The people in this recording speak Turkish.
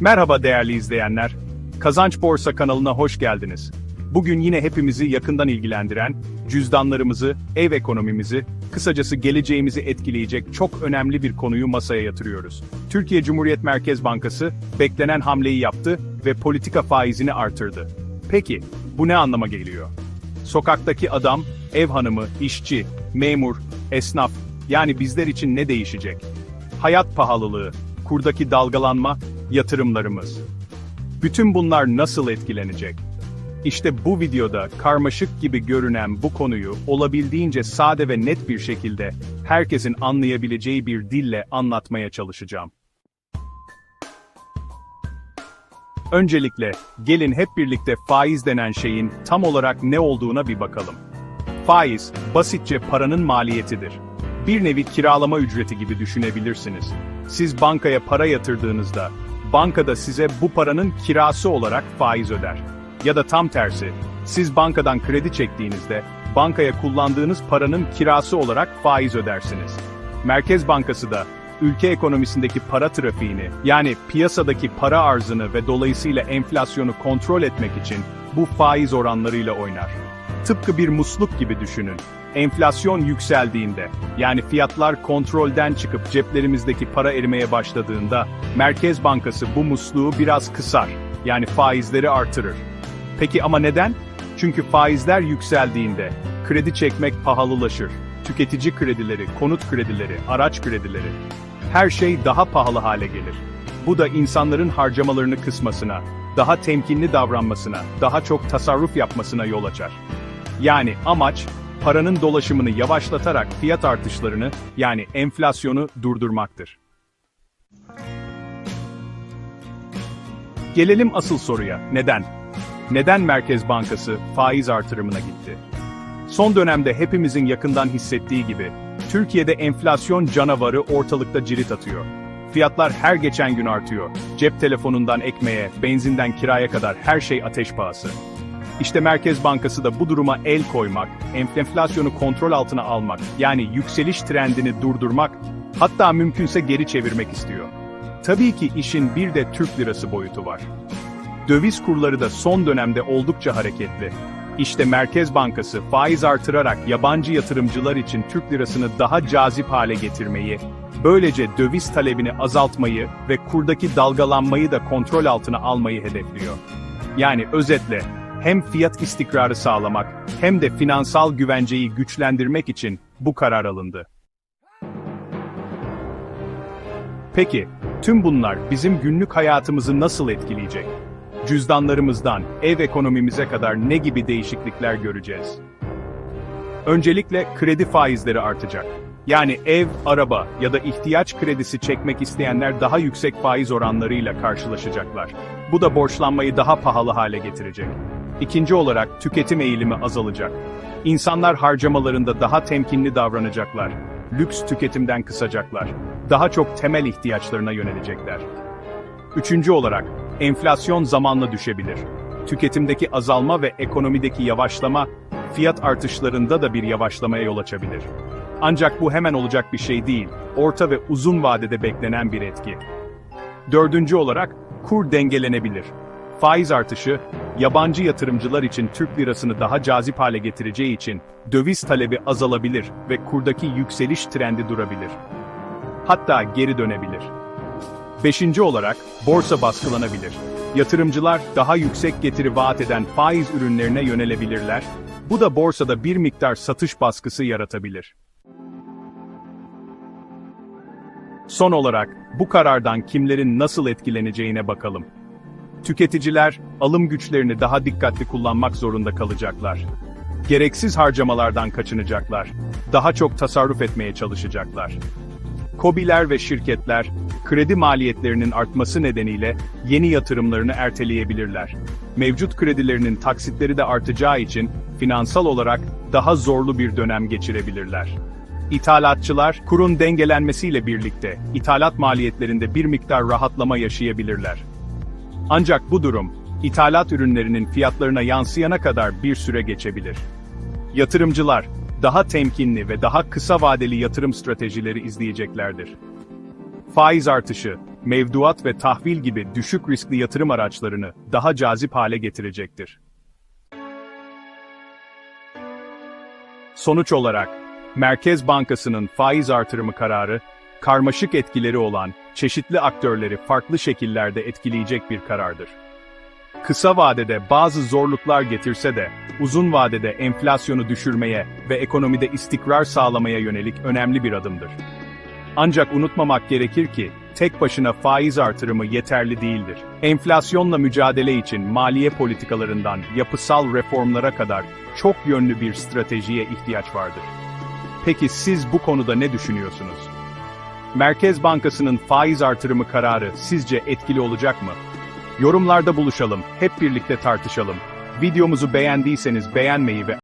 Merhaba değerli izleyenler. Kazanç Borsa kanalına hoş geldiniz. Bugün yine hepimizi yakından ilgilendiren, cüzdanlarımızı, ev ekonomimizi, kısacası geleceğimizi etkileyecek çok önemli bir konuyu masaya yatırıyoruz. Türkiye Cumhuriyet Merkez Bankası beklenen hamleyi yaptı ve politika faizini artırdı. Peki, bu ne anlama geliyor? Sokaktaki adam, ev hanımı, işçi, memur, esnaf, yani bizler için ne değişecek? Hayat pahalılığı, kurdaki dalgalanma, yatırımlarımız. Bütün bunlar nasıl etkilenecek? İşte bu videoda karmaşık gibi görünen bu konuyu olabildiğince sade ve net bir şekilde herkesin anlayabileceği bir dille anlatmaya çalışacağım. Öncelikle gelin hep birlikte faiz denen şeyin tam olarak ne olduğuna bir bakalım. Faiz, basitçe paranın maliyetidir. Bir nevi kiralama ücreti gibi düşünebilirsiniz. Siz bankaya para yatırdığınızda, bankada size bu paranın kirası olarak faiz öder. Ya da tam tersi, siz bankadan kredi çektiğinizde, bankaya kullandığınız paranın kirası olarak faiz ödersiniz. Merkez Bankası da, ülke ekonomisindeki para trafiğini, yani piyasadaki para arzını ve dolayısıyla enflasyonu kontrol etmek için bu faiz oranlarıyla oynar. Tıpkı bir musluk gibi düşünün. Enflasyon yükseldiğinde, yani fiyatlar kontrolden çıkıp ceplerimizdeki para erimeye başladığında, Merkez Bankası bu musluğu biraz kısar, yani faizleri artırır. Peki ama neden? Çünkü faizler yükseldiğinde, kredi çekmek pahalılaşır. Tüketici kredileri, konut kredileri, araç kredileri, her şey daha pahalı hale gelir. Bu da insanların harcamalarını kısmasına, daha temkinli davranmasına, daha çok tasarruf yapmasına yol açar. Yani amaç, paranın dolaşımını yavaşlatarak fiyat artışlarını, yani enflasyonu durdurmaktır. Gelelim asıl soruya, neden? Neden Merkez Bankası faiz artırımına gitti? Son dönemde hepimizin yakından hissettiği gibi, Türkiye'de enflasyon canavarı ortalıkta cirit atıyor. Fiyatlar her geçen gün artıyor. Cep telefonundan ekmeğe, benzinden kiraya kadar her şey ateş pahası. İşte Merkez Bankası da bu duruma el koymak, enflasyonu kontrol altına almak, yani yükseliş trendini durdurmak, hatta mümkünse geri çevirmek istiyor. Tabii ki işin bir de Türk lirası boyutu var. Döviz kurları da son dönemde oldukça hareketli. İşte Merkez Bankası faiz artırarak yabancı yatırımcılar için Türk lirasını daha cazip hale getirmeyi, böylece döviz talebini azaltmayı ve kurdaki dalgalanmayı da kontrol altına almayı hedefliyor. Yani özetle, hem fiyat istikrarı sağlamak hem de finansal güvenceyi güçlendirmek için bu karar alındı. Peki, tüm bunlar bizim günlük hayatımızı nasıl etkileyecek? Cüzdanlarımızdan ev ekonomimize kadar ne gibi değişiklikler göreceğiz? Öncelikle kredi faizleri artacak. Yani ev, araba ya da ihtiyaç kredisi çekmek isteyenler daha yüksek faiz oranlarıyla karşılaşacaklar. Bu da borçlanmayı daha pahalı hale getirecek. İkinci olarak tüketim eğilimi azalacak. İnsanlar harcamalarında daha temkinli davranacaklar. Lüks tüketimden kısacaklar. Daha çok temel ihtiyaçlarına yönelecekler. Üçüncü olarak, enflasyon zamanla düşebilir. Tüketimdeki azalma ve ekonomideki yavaşlama, fiyat artışlarında da bir yavaşlamaya yol açabilir. Ancak bu hemen olacak bir şey değil, orta ve uzun vadede beklenen bir etki. Dördüncü olarak, kur dengelenebilir. Faiz artışı, yabancı yatırımcılar için Türk lirasını daha cazip hale getireceği için döviz talebi azalabilir ve kurdaki yükseliş trendi durabilir. Hatta geri dönebilir. Beşinci olarak, borsa baskılanabilir. Yatırımcılar daha yüksek getiri vaat eden faiz ürünlerine yönelebilirler. Bu da borsada bir miktar satış baskısı yaratabilir. Son olarak, bu karardan kimlerin nasıl etkileneceğine bakalım. Tüketiciler, alım güçlerini daha dikkatli kullanmak zorunda kalacaklar. Gereksiz harcamalardan kaçınacaklar. Daha çok tasarruf etmeye çalışacaklar. KOBİ'ler ve şirketler, kredi maliyetlerinin artması nedeniyle yeni yatırımlarını erteleyebilirler. Mevcut kredilerinin taksitleri de artacağı için finansal olarak daha zorlu bir dönem geçirebilirler. İthalatçılar, kurun dengelenmesiyle birlikte ithalat maliyetlerinde bir miktar rahatlama yaşayabilirler. Ancak bu durum, ithalat ürünlerinin fiyatlarına yansıyana kadar bir süre geçebilir. Yatırımcılar, daha temkinli ve daha kısa vadeli yatırım stratejileri izleyeceklerdir. Faiz artışı, mevduat ve tahvil gibi düşük riskli yatırım araçlarını daha cazip hale getirecektir. Sonuç olarak, Merkez Bankası'nın faiz artırımı kararı, karmaşık etkileri olan çeşitli aktörleri farklı şekillerde etkileyecek bir karardır. Kısa vadede bazı zorluklar getirse de, uzun vadede enflasyonu düşürmeye ve ekonomide istikrar sağlamaya yönelik önemli bir adımdır. Ancak unutmamak gerekir ki, tek başına faiz artırımı yeterli değildir. Enflasyonla mücadele için maliye politikalarından yapısal reformlara kadar çok yönlü bir stratejiye ihtiyaç vardır. Peki siz bu konuda ne düşünüyorsunuz? Merkez Bankası'nın faiz artırımı kararı sizce etkili olacak mı? Yorumlarda buluşalım, hep birlikte tartışalım. Videomuzu beğendiyseniz beğenmeyi ve